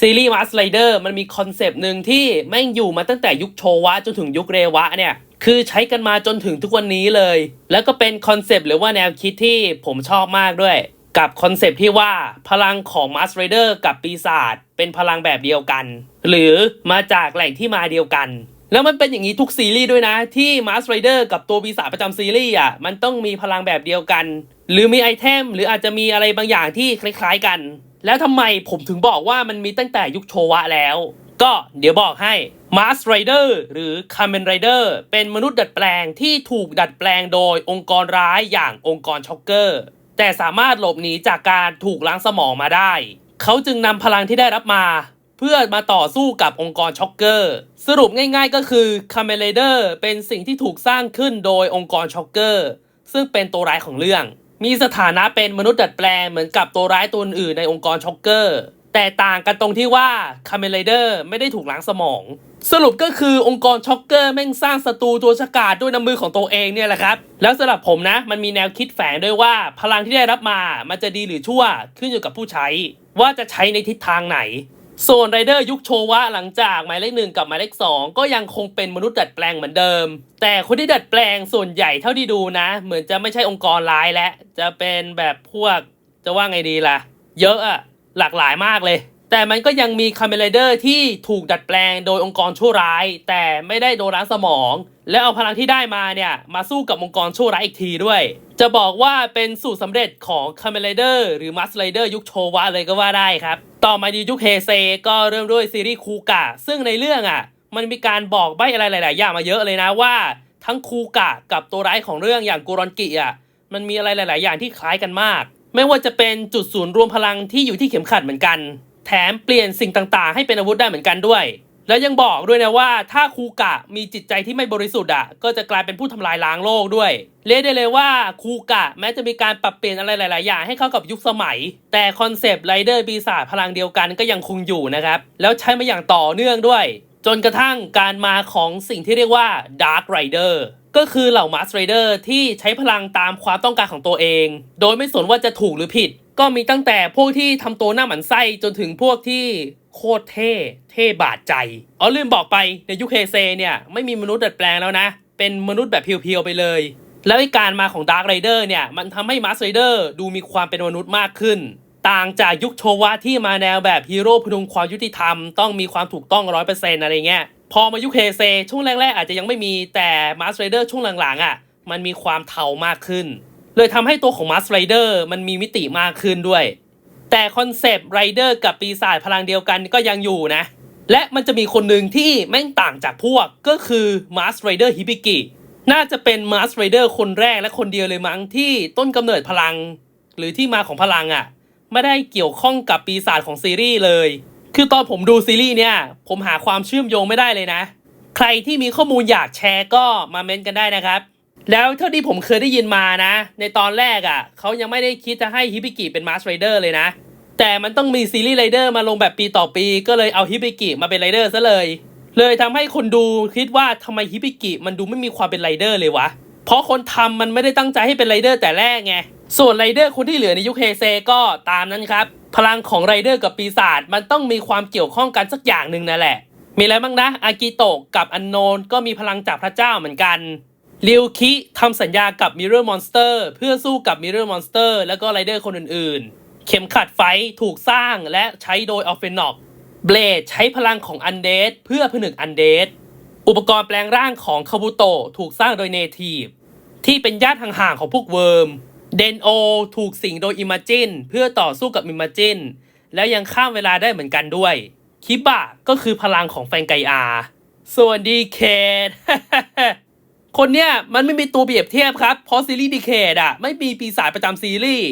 ซีรีส์มาสไลเดอร์มันมีคอนเซปต์หนึ่งที่แม่งอยู่มาตั้งแต่ยุคโชวะจนถึงยุคเรวะเนี่ยคือใช้กันมาจนถึงทุกวันนี้เลย แล้วก็เป็นคอนเซปต์หรือว่าแนวคิดที่ผมชอบมากด้วย กับคอนเซปต์ที่ว่าพลังของมาสไรเดอร์กับปีศาจเป็นพลังแบบเดียวกัน หรือมาจากแหล่งที่มาเดียวกัน แล้วมันเป็นอย่างนี้ทุกซีรีส์ด้วยนะ ที่มาสไรเดอร์กับตัวปีศาจประจำซีรีส์อะมันต้องมีพลังแบบเดียวกัน หรือมีไอเทมหรืออาจจะมีอะไรบางอย่างที่คล้ายๆกัน แล้วทำไมผมถึงบอกว่ามันมีตั้งแต่ยุคโชวะแล้ว ก็เดี๋ยวบอกให้ Mars Rider หรือ Kamen Rider เป็นมนุษย์ดัดแปลงที่ถูกดัดแปลงโดยองค์กรร้ายอย่างองค์กรช็อกเกอร์ แต่สามารถหลบหนีจากการถูกล้างสมองมาได้ เขาจึงนำพลังที่ได้รับมา เพื่อมาต่อสู้กับองค์กรช็อกเกอร์ สรุปง่ายๆก็คือ Kamen Rider เป็นสิ่งที่ถูกสร้างขึ้นโดยองค์กรช็อกเกอร์ซึ่งเป็นตัวร้ายของเรื่อง มีสถานะเป็นมนุษย์ดัดแปลงเหมือนกับตัวร้ายตัวอื่นในองค์กรช็อกเกอร์ แต่ต่างกันตรงที่ว่าคาเม n ไรเดอร์ไม่ได้ถูกล้างสมอง สรุปก็คือองค์กรช็อกเกอร์แม่งสร้างศัตรูตัวฉกาจด้วยน้ำมือของตัวเองเนี่ยแหละครับ แล้วสำหรับผมนะ มันมีแนวคิดแฝงด้วยว่าพลังที่ได้รับมามันจะดีหรือชั่วขึ้นอยู่กับผู้ใช้ ว่าจะใช้ในทิศทางไหน ส่วนไรเดอร์ยุคโชวะหลังจากหมายเลขหนึ่งกับหมายเลขสองก็ยังคงเป็นมนุษย์ดัดแปลงเหมือนเดิม แต่คนที่ดัดแปลงส่วนใหญ่เท่าที่ดูนะ เหมือนจะไม่ใช่องค์กรร้ายและจะเป็นแบบพวกจะว่าไงดีล่ะ เยอะอะหลากหลายมากเลย แต่มันก็ยังมีคาเม n ไรเดอร์ที่ถูกดัดแปลงโดยองค์กรชั่วร้าย แต่ไม่ได้โดนล้างสมอง แล้วเอาพลังที่ได้มาเนี่ยมาสู้กับองค์กรชั่วร้ายอีกทีด้วย จะบอกว่าเป็นสูตรสำเร็จของคาเม n ไรเดอร์หรือมัสไรเดอร์ยุคโชวะเลยก็ว่าได้ครับ ต่อมาดียุคเฮเซก็เริ่มด้วยซีรีส์คูกะซึ่งในเรื่องอะ มันมีการบอกใบอะไรหลาย ๆ อย่างมาเยอะเลยนะว่า ทั้งคูกะกับตัวร้ายของเรื่องอย่างกูรอนกิอะมันมีอะไรหลาย ๆ อย่างที่คล้ายกันมาก ไม่ว่าจะเป็นจุดศูนย์รวมพลังที่อยู่ที่เข็มขัดเหมือนกัน แถมเปลี่ยนสิ่งต่าง ๆ ให้เป็นอาวุธได้เหมือนกันด้วย แล้วยังบอกด้วยนะว่าถ้าคูกะมีจิตใจที่ไม่บริสุทธิ์อะก็จะกลายเป็นผู้ทำลายล้างโลกด้วยเรียกได้เลยว่าคูกะแม้จะมีการปรับเปลี่ยนอะไรหลาย ๆ อย่างให้เข้ากับยุคสมัย แต่คอนเซปต์ไรเดอร์ปีศาจพลังเดียวกันก็ยังคงอยู่นะครับ แล้วใช้มาอย่างต่อเนื่องด้วย จนกระทั่งการมาของสิ่งที่เรียกว่า Dark Rider ก็คือเหล่ามาสไรเดอร์ที่ใช้พลังตามความต้องการของตัวเอง โดยไม่สนว่าจะถูกหรือผิด ก็มีตั้งแต่พวกที่ทำตัวหน้าหมันไส้จนถึงพวกที่ โคตรเท่เท่บาดใจอ๋อลืมบอกไปในยุคเฮเซเนี่ยไม่มีมนุษย์ดัดแปลงแล้วนะ เป็นมนุษย์แบบเพียวๆไปเลย แล้วการมาของดาร์ r ไรเดอร์เนี่ยมันทำให้มาสไรเดอร์ดูมีความเป็นมนุษย์มากขึ้น ต่างจากยุคโชวะที่มาแนวแบบฮีโร่พดุงความยุติธรรมต้องมีความถูกต้องร้อยเปอร์เซ็นต์อะไรเงี้ยพอมายุคเฮเซช่วงแรกๆ อาจจะยังไม่มีแต่มาสไรเดอร์ช่วงหลังๆอะมันมีความเทามากขึ้น เลยทำให้ตัวของมาสไรเดอร์มันมีมิติมากขึ้นด้วย แต่คอนเซปต์ไรเดอร์กับปีศาจพลังเดียวกันก็ยังอยู่นะ และมันจะมีคนหนึ่งที่แม่งต่างจากพวกก็คือมาร์สไรเดอร์ฮิบิกิน่าจะเป็นมาร์สไรเดอร์คนแรกและคนเดียวเลยมั้งที่ต้นกำเนิดพลัง หรือที่มาของพลังอะไม่ได้เกี่ยวข้องกับปีศาจของซีรีส์เลย คือตอนผมดูซีรีส์เนี่ย ผมหาความเชื่อมโยงไม่ได้เลยนะ ใครที่มีข้อมูลอยากแชร์ก็มาเม้นกันได้นะครับ แล้วเท่าที่ผมเคยได้ยินมานะ ในตอนแรกอะ่ะเขายังไม่ได้คิดจะให้ฮิบิกิเป็นมาสไรเดอร์เลยนะ แต่มันต้องมีซีรีส์ไรเดอร์มาลงแบบปีต่อปี ก็เลยเอาฮิบิกิมาเป็นไรเดอร์ซะเลย เลยทำให้คนดูคิดว่าทำไมฮิบิกิมันดูไม่มีความเป็นไรเดอร์เลยวะ เพราะคนทำมันไม่ได้ตั้งใจให้เป็นไรเดอร์แต่แรกไง ส่วนไรเดอร์คนที่เหลือในยุคเฮเซก็ตามนั้นครับ พลังของไรเดอร์กับปีศาจมันต้องมีความเกี่ยวข้องกันสักอย่างหนึ่งนั่นแหละ มีอะไรบ้างนะ อากิโตะกับอันโนนก็มีพลังจากพระเจ้าเหมือนกัน ริวคิทำสัญญากับมิเรอร์มอนสเตอร์เพื่อสู้กับมิเรอร์มอนสเตอร์แล้วก็ไรเดอร์คนอื่นๆ เข็มขัดไฟถูกสร้างและใช้โดยออฟเฟนอกเบลดใช้พลังของอันเดดเพื่อผนึกอันเดดอุปกรณ์แปลงร่างของคาบุโตะถูกสร้างโดยเนทีฟที่เป็นญาติห่างๆของพวกเวิร์มเดนโอถูกสิงโดยอิมาจินเพื่อต่อสู้กับอิมาจินแล้วยังข้ามเวลาได้เหมือนกันด้วยคิบะก็คือพลังของแฟนไกอาส่วนดีเคด คนเนี้ยมันไม่มีตัวเปรียบเทียบครับ เพราะซีรีส์ดีเคดอะไม่มีปีศาจประจำซีรีส์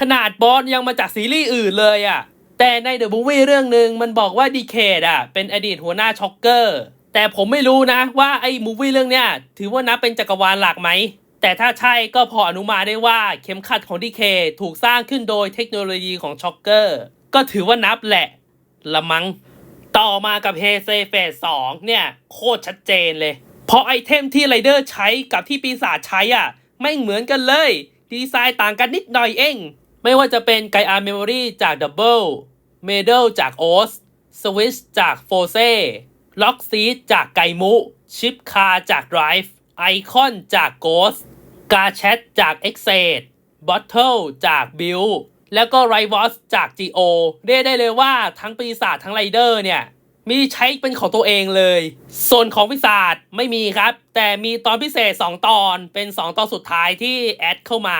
ขนาดบอสยังมาจากซีรีส์อื่นเลยอะแต่ในเดอะบูวี่เรื่องหนึ่งมันบอกว่าดีเคดอะเป็นอดีตหัวหน้าช็อกเกอร์แต่ผมไม่รู้นะว่าไอ้มูวี่เรื่องเนี้ยถือว่านับเป็นจักรวาลหลักไหม แต่ถ้าใช่ก็พออนุมานได้ว่าเข็มขัดของดีเคถูกสร้างขึ้นโดยเทคโนโลยีของช็อกเกอร์ก็ถือว่านับแหละ ละมังต่อมากับเฮเซเฟสสองเนี่ย โคตรชัดเจนเลย เพราะไอเทมที่ไรเดอร์ใช้กับที่ปีศาจใช้อะ ไม่เหมือนกันเลย ดีไซน์ต่างกันนิดหน่อยเอง ไม่ว่าจะเป็นไกอาร์เมมโมรีจากดับเบิลเมเดลจากโอสสวิชจากโฟเซ่ล็อกซีจากไกมุ ชิปคาจาก Drive ไอคอนจากโกสกาแชทจาก e x e d บอทเทิลจากบิลแล้วก็ไรวอสจาก GO เรียกได้เลยว่าทั้งปีศาจทั้งไรเดอร์เนี่ย มีใช้เป็นของตัวเองเลย ส่วนของปีศาจไม่มีครับ แต่มีตอนพิเศษ 2 ตอนเป็น 2 ตอนสุดท้ายที่แอดเข้ามา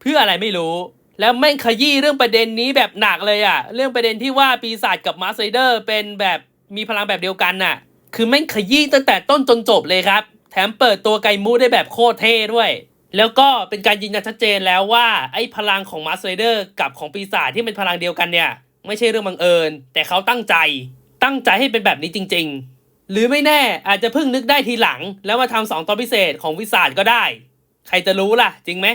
เพื่ออะไรไม่รู้ แล้วแม่งขยี้เรื่องประเด็นนี้แบบหนักเลยอะเรื่องประเด็นที่ว่าปีศาจกับมาสไซเดอร์เป็นแบบมีพลังแบบเดียวกันน่ะ คือแม่งขยี้ตั้งแต่ต้นจนจบเลยครับ แถมเปิดตัวไกมูได้แบบโคตรเท่ด้วยแล้วก็เป็นการยืนยันชัดเจนแล้วว่าไอ้พลังของมาสไซเดอร์กับของปีศาจที่เป็นพลังเดียวกันเนี่ย ไม่ใช่เรื่องบังเอิญ แต่เขาตั้งใจ ตั้งใจให้เป็นแบบนี้จริง ๆ หรือไม่แน่อาจจะเพิ่งนึกได้ทีหลัง แล้วมาทำสองตอนพิเศษของวิสาจก็ได้ ใครจะรู้ล่ะ จริงไหม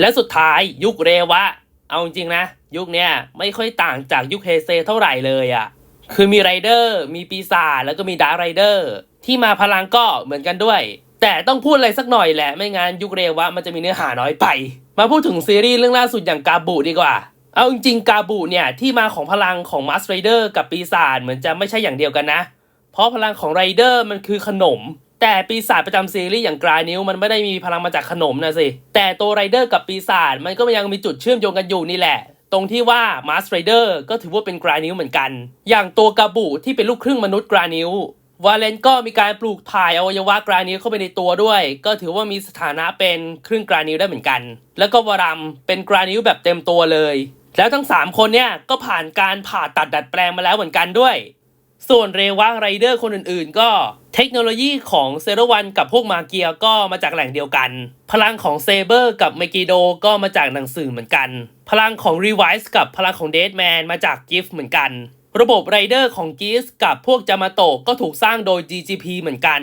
และสุดท้ายยุคเรวะ เอาจริงๆนะ ยุคเนี้ยไม่ค่อยต่างจากยุคเฮเซเท่าไหร่เลยอะ่ะคือมีไรเดอร์มีปีศาจแล้วก็มีดาร์ไรเดอร์ที่มาพลังก็เหมือนกันด้วย แต่ต้องพูดอะไรสักหน่อยแหละไม่งั้นยุคเรวะมันจะมีเนื้อหาน้อยไป มาพูดถึงซีรีส์เรื่องล่าสุดอย่างกาบูดีกว่า เอาจริงๆกาบูเนี่ยที่มาของพลังของมาสไรเดอร์กับปีศาจเหมือนจะไม่ใช่อย่างเดียวกันนะ เพราะพลังของไรเดอร์มันคือขนม แต่ปีศาจประจำซีรีส์อย่างกรานิวมันไม่ได้มีพลังมาจากขนมนะสิ แต่ตัวไรเดอร์กับปีศาจมันก็ยังมีจุดเชื่อมโยงกันอยู่นี่แหละ ตรงที่ว่ามาสไรเดอร์ก็ถือว่าเป็นกรานิวเหมือนกัน อย่างตัวกาบูที่เป็นลูกครึ่งมนุษย์กรานิววาเลนก็มีการปลูกถ่ายอวัยวะกรานิวเข้าไปในตัวด้วย ก็ถือว่ามีสถานะเป็นครึ่งกรานิวได้เหมือนกัน แล้วก็วารัมเป็นกรานิวแบบเต็มตัวเลย แล้วทั้งสามคนเนี่ยก็ผ่านการผ่าตัดดัดแปลงมาแล้วเหมือนกันด้วย ส่วนเรวะไรเดอร์คนอื่นๆ ก็เทคโนโลยีของเซโรวันกับพวกมาเกียก็มาจากแหล่งเดียวกัน พลังของเซเบอร์กับเมกิโดก็มาจากหนังสือเหมือนกัน พลังของรีไวส์กับพลังของเดดแมนมาจากกิฟต์เหมือนกัน ระบบไรเดอร์ของกิฟกับพวกจามาโตก็ถูกสร้างโดย GGP เหมือนกัน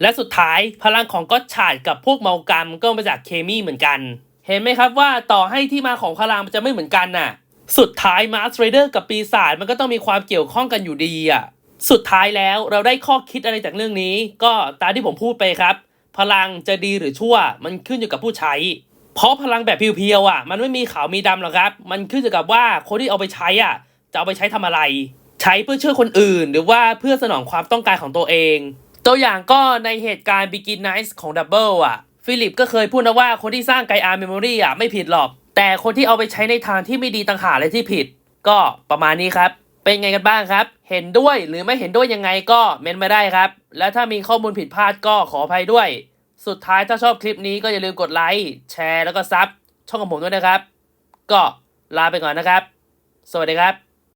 และสุดท้ายพลังของก็ชาดกับพวกเมากัมก็มาจากเคมีเหมือนกัน เห็นไหมครับว่าต่อให้ที่มาของพลังมันจะไม่เหมือนกันน่ะ สุดท้ายมาร์สไรเดอร์กับปีศาจมันก็ต้องมีความเกี่ยวข้องกันอยู่ดีอะ สุดท้ายแล้วเราได้ข้อคิดอะไรจากเรื่องนี้ ก็ตามที่ผมพูดไปครับ พลังจะดีหรือชั่ว มันขึ้นอยู่กับผู้ใช้ เพราะพลังแบบเพียวๆอะ มันไม่มีขาวมีดำหรอกครับ มันขึ้นอยู่กับว่าคนที่เอาไปใช้อะ จะเอาไปใช้ทำอะไร ใช้เพื่อช่วยคนอื่น หรือว่าเพื่อสนองความต้องการของตัวเอง ตัวอย่างก็ในเหตุการณ์ Begin Nice ของ Double อะ ฟิลิปก็เคยพูดนะว่าคนที่สร้างไกอาร์เมมโมรีอะไม่ผิดหรอก แต่คนที่เอาไปใช้ในทางที่ไม่ดีต่างหากเลยที่ผิด ก็ประมาณนี้ครับ เป็นไงกันบ้างครับ เห็นด้วยหรือไม่เห็นด้วยยังไงก็เมนมาได้ครับ และถ้ามีข้อมูลผิดพลาดก็ขออภัยด้วย สุดท้ายถ้าชอบคลิปนี้ก็อย่าลืมกดไลค์แชร์แล้วก็ซับช่องของผมด้วยนะครับ ก็ลาไปก่อนนะครับ สวัสดีครับ